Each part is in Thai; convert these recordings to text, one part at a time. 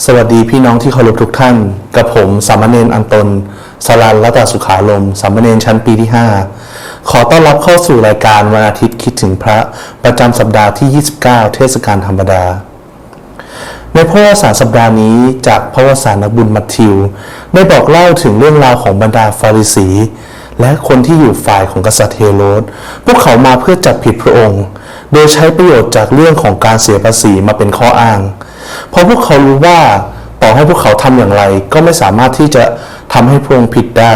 สวัสดีพี่น้องที่เคารพทุกท่าน กับผมสามเณรอันตนสลันรัตนสุขาลมสามเณรชั้นปีที่ 5 ขอต้อนรับเข้าสู่รายการวันอาทิตย์คิดถึงพระประจำสัปดาห์ที่ 29 เทศกาลธรรมดา ในพระวสารสัปดาห์นี้จากพระวสารนักบุญมัทธิว ได้บอกเล่าถึงเรื่องราวของบรรดาฟาริสี และคนที่อยู่ฝ่ายของกษัตริย์เฮโรดพวกเขามาเพื่อจับผิดพระองค์ โดยใช้ประโยชน์จากเรื่องของการเสียภาษีมาเป็นข้ออ้าง เพราะพวกเขารู้ว่าต่อให้พวกเขาทำอย่างไร ก็ไม่สามารถที่จะทำให้พระองผิดได้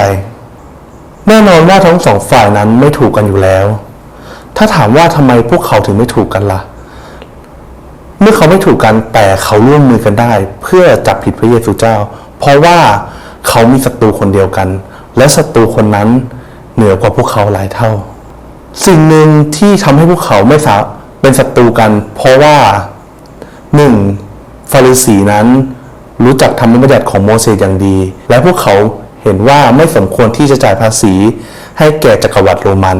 แน่นอนว่าทั้งสองฝ่ายนั้นไม่ถูกกันอยู่แล้ว ถ้าถามว่าทำไมพวกเขาถึงไม่ถูกกันล่ะ เมื่อเขาไม่ถูกกันแต่เขาร่วมมือกันได้ เพื่อจับผิดพระเยซูเจ้า เพราะว่าเขามีศัตรูคนเดียวกัน และศัตรูคนนั้นเหนือกว่าพวกเขาหลายเท่า สิ่งหนึ่งที่ทำให้พวกเขาไม่สาเป็นศัตรูกัน เพราะว่าหนึ่ง ฟาริสีนั้นรู้จักธรรมบัญญัติของโมเสสอย่างดี และพวกเขาเห็นว่าไม่สมควรที่จะจ่ายภาษีให้แก่จักรวรรดิโรมัน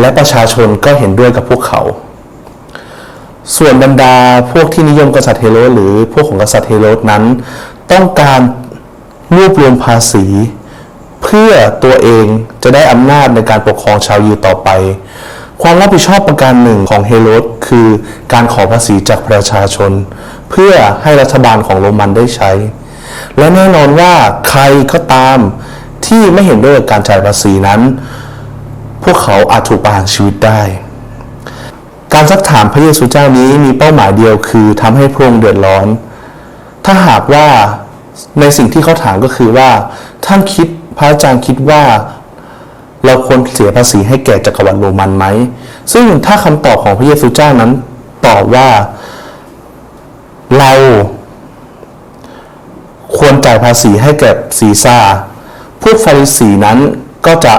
และประชาชนก็เห็นด้วยกับพวกเขา ส่วนบรรดาพวกที่นิยมกษัตริย์เฮโรหรือพวกของกษัตริย์เฮโรนั้น ต้องการรวบรวมภาษี เพื่อตัวเองจะได้อำนาจในการปกครองชาวยิวต่อไป ความรับผิดชอบประการหนึ่งของเฮโรดคือการขอภาษีจากประชาชน เพื่อให้รัฐบาลของโรมันได้ใช้ และแน่นอนว่าใครก็ตามที่ไม่เห็นด้วยกับการจ่ายภาษีนั้น พวกเขาอาจถูกประหารชีวิตได้ การซักถามพระเยซูเจ้านี้มีเป้าหมายเดียวคือทำให้พระองค์เดือดร้อน ถ้าหากว่าในสิ่งที่เขาถามก็คือว่าท่านคิดพระอาจารย์คิดว่า เราควรเสียภาษีให้แก่จักรวรรดิโรมันไหม ซึ่งถ้าคำตอบของพระเยซูเจ้านั้นตอบว่าเราควรจ่ายภาษีให้แก่ซีซ่า พวกฟาริสีนั้นก็จะ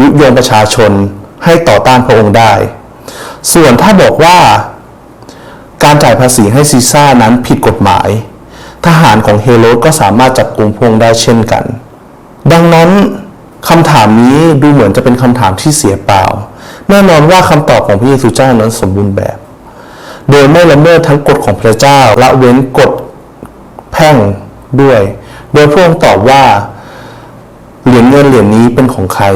ยุยงประชาชนให้ต่อต้านพระองค์ได้ ส่วนถ้าบอกว่าการจ่ายภาษีให้ซีซ่านั้นผิดกฎหมาย ทหารของเฮโรดก็สามารถจับกลุ่มพงค์ได้เช่นกัน ดังนั้น คำถามนี้ดูเหมือนจะเป็นคำถามที่เสียเปล่า แน่นอนว่าคำตอบของพระเยซูเจ้านั้นสมบูรณ์แบบ โดยไม่ละเมิดทั้งกฎของพระเจ้าละเว้นกฎแพ่งด้วย โดยพระองค์ตอบว่าเหรียญเงินเหรียญนี้เป็นของใคร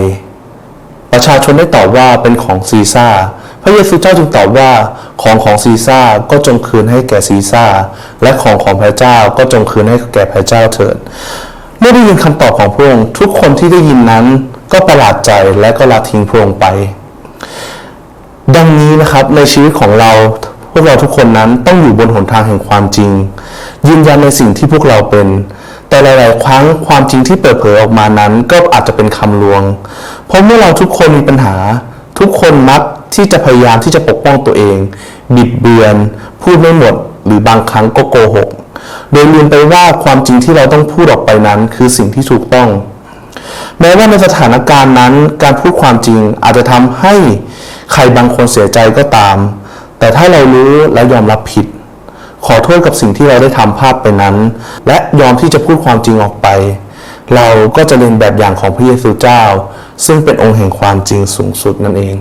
ประชาชนได้ตอบว่าเป็นของซีซ่าพระเยซูเจ้าจึงตอบว่าของของซีซ่าก็จงคืนให้แก่ซีซ่าและของของพระเจ้าก็จงคืนให้แก่พระเจ้าเถิด มื่อได้ยินคำตอบของพระองค์ทุกคนที่ได้ยินนั้นก็ประหลาดใจและก็ละทิ้งพระองค์ไป ดังนี้นะครับในชีวิตของเราพวกเราทุกคนนั้นต้องอยู่บนหนทางแห่งความจริง ยืนยันในสิ่งที่พวกเราเป็น แต่หลาย ๆ ครั้งความจริงที่เปิดเผยออกมานั้น ก็อาจจะเป็นคำลวง เพราะเมื่อเราทุกคนมีปัญหา ทุกคนมักที่จะพยายามที่จะปกป้องตัวเอง บิดเบือน พูดไม่หมด หรือบางครั้งก็โกหก โดยลืมไปว่าความจริงที่เราต้องพูดออกไปนั้น คือสิ่งที่ถูกต้อง แม้ว่าในสถานการณ์นั้น การพูดความจริงอาจจะทำให้ใครบางคนเสียใจก็ตาม แต่ถ้าเรารู้และยอมรับผิด ขอโทษกับสิ่งที่เราได้ทำพลาดไปนั้น และยอมที่จะพูดความจริงออกไป เราก็จะเรียนแบบอย่างของพระเยซูเจ้า ซึ่งเป็นองค์แห่งความจริงสูงสุดนั่นเอง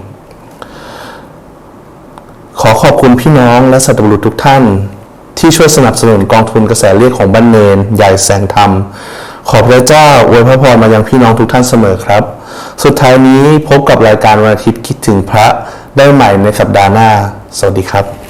ขอขอบคุณพี่น้องและสัตว์บุรุษทุกท่าน ที่ช่วยสนับสนุนกองทุนกระแสเรียกของบ้านเนนใหญ่แสงธรรม ขอพระเจ้าอวยพระพรมายังพี่น้องทุกท่านเสมอครับ สุดท้ายนี้พบกับรายการวันอาทิตย์คิดถึงพระได้ใหม่ในสัปดาห์หน้า สวัสดีครับ